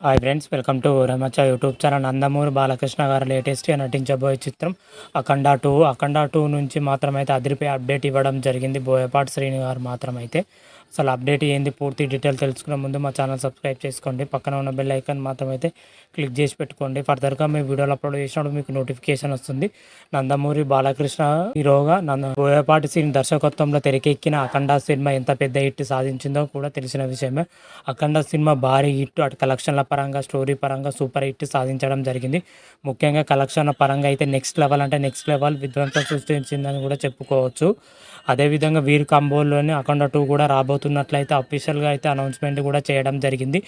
Hi friends welcome to రమచ YouTube channel Nandamuri Balakrishna గారు లేటెస్ట్గా నటించబోయే చిత్రం అఖండ టూ అఖండ టూ నుంచి మాత్రమైతే అదిరిపోయి అప్డేట్ ఇవ్వడం జరిగింది. బోయపాటి శ్రీని గారు మాత్రమైతే. అసలు అప్డేట్ ఏంది? పూర్తి డీటెయిల్ తెలుసుకునే ముందు మా ఛానల్ సబ్స్క్రైబ్ చేసుకోండి. పక్కన ఉన్న బెల్ ఐకాన్ అయితే క్లిక్ చేసి పెట్టుకోండి. ఫర్దర్గా మేము వీడియోలు అప్లోడ్ చేసినప్పుడు మీకు నోటిఫికేషన్ వస్తుంది. నందమూరి బాలకృష్ణ హీరోగా నంద బోయపాటి శ్రీని దర్శకత్వంలో తెరకెక్కిన అఖండ సినిమా ఎంత పెద్ద హిట్ సాధించిందో కూడా తెలిసిన విషయమే. అఖండ సినిమా భారీ హిట్ అటు కలెక్షన్ల పరంగా స్టోరీ పరంగా సూపర్ హిట్ సాధించడం జరిగింది. ముఖ్యంగా కలెక్షన్ల పరంగా అయితే నెక్స్ట్ లెవెల్ అంటే నెక్స్ట్ లెవెల్ విధ్వంసం సృష్టించిందని కూడా చెప్పుకోవచ్చు. అదేవిధంగా వీర్ కాంబోలోనే అఖండ టూ కూడా రాబోతున్నట్లయితే అఫీషియల్గా అయితే అనౌన్స్మెంట్ కూడా చేయడం జరిగింది.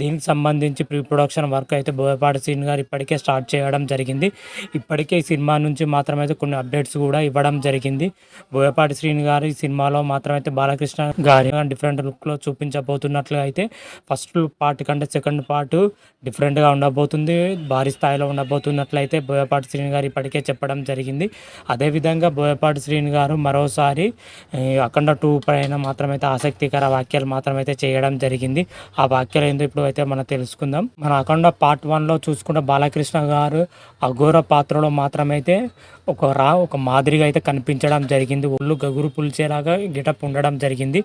దీనికి సంబంధించి ప్రీ ప్రొడక్షన్ వర్క్ అయితే బోయపాటి సీన్ గారు ఇప్పటికే స్టార్ట్ చేయడం జరిగింది. ఇప్పటికే ఈ సినిమా నుంచి మాత్రమైతే కొన్ని అప్డేట్స్ కూడా ఇవ్వడం జరిగింది. బోయపాటి శ్రీని గారు ఈ సినిమాలో మాత్రమైతే బాలకృష్ణ గారి డిఫరెంట్ లుక్లో చూపించబోతున్నట్లు అయితే ఫస్ట్ పార్ట్ కంటే సెకండ్ పార్ట్ డిఫరెంట్గా ఉండబోతుంది. భారీ స్థాయిలో ఉండబోతున్నట్లయితే బోయపాటి శ్రీని గారు ఇప్పటికే చెప్పడం జరిగింది. అదేవిధంగా బోయపాటి శ్రీని గారు మరోసారి అఖండ టూ పైన మాత్రమైతే ఆసక్తి ఆసక్తికర వాక్యాలు మాత్రమైతే చేయడం జరిగింది. ఆ వాక్యాలు ఏందో ఇప్పుడు అయితే మనం తెలుసుకుందాం. మన అఖండ పార్ట్ వన్లో చూసుకుంటే బాలకృష్ణ గారు అఘోర పాత్రలో మాత్రమైతే ఒక రా ఒక మాదిరిగా అయితే కనిపించడం జరిగింది. ఒళ్ళు గగురు పులిచేలాగా గిటప్ ఉండడం జరిగింది.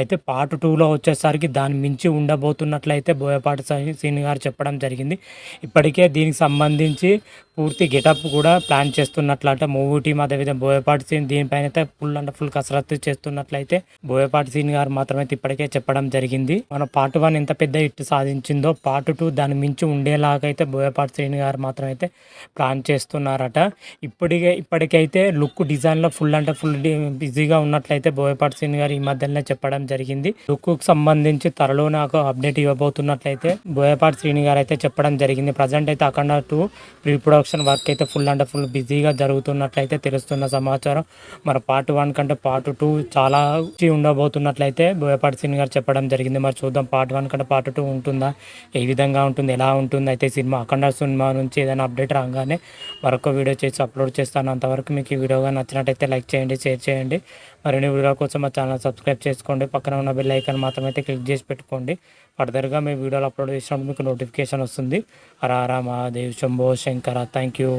అయితే పార్ట్ టూలో వచ్చేసరికి దాని మించి ఉండబోతున్నట్లయితే బోయపాటి సీని గారు చెప్పడం జరిగింది. ఇప్పటికే దీనికి సంబంధించి పూర్తి గెటప్ కూడా ప్లాన్ చేస్తున్నట్లయితే మూవీ టీం అదేవిధంగా బోయపాటి సీన్ దీనిపైన అయితే ఫుల్ అంటే ఫుల్ కసరత్తు చేస్తున్నట్లయితే బోయపాటి సీన్ గారు మాత్రమైతే ఇప్పటికే చెప్పడం జరిగింది. మన పార్ట్ వన్ ఎంత పెద్ద హిట్ సాధించిందో పార్ట్ టూ దాని మించి ఉండేలాగా అయితే బోయపాటి శ్రీని గారు మాత్రమైతే ప్లాన్ చేస్తున్నారట. ఇప్పటికే ఇప్పటికైతే లుక్ డిజైన్లో ఫుల్ అంటే ఫుల్ బిజీగా ఉన్నట్లయితే బోయపాటి శ్రీని గారు ఈ మధ్యలోనే చెప్పడం జరిగింది. లుక్కు సంబంధించి త్వరలో నాకు అప్డేట్ ఇవ్వబోతున్నట్లయితే బోయపాటి శ్రీని గారు అయితే చెప్పడం జరిగింది. ప్రజెంట్ అయితే Akhanda two pre production work అయితే ఫుల్ అంటే ఫుల్ బిజీగా జరుగుతున్నట్లయితే తెలుస్తున్న సమాచారం. మరి పార్ట్ వన్ కంటే పార్ట్ టూ చాలా ఉండబోతున్నట్లయితే అయితే బోయపాటి శ్రీని గారు చెప్పడం జరిగింది. మరి చూద్దాం పార్ట్ వన్ కంటే పార్ట్ టూ ఉంటుందా? ఏ విధంగా ఉంటుంది ఎలా ఉంటుంది? అయితే సినిమా అఖండ సినిమా నుంచి ఏదైనా అప్డేట్ రాగానే మరొక వీడియో చేసి అప్లోడ్ చేస్తాను. అంతవరకు మీకు ఈ వీడియోగా నచ్చినట్టయితే లైక్ చేయండి షేర్ చేయండి. మరిన్ని వీడియో కోసం మా ఛానల్ సబ్స్క్రైబ్ చేసుకోండి. పక్కన ఉన్న బెల్ ఐకాన్ మాత్రమైతే క్లిక్ చేసి పెట్టుకోండి. ఫర్దర్గా మీ వీడియోలు అప్లోడ్ చేసినప్పుడు మీకు నోటిఫికేషన్ వస్తుంది. Hara Mahadev Shambho Shankara thank you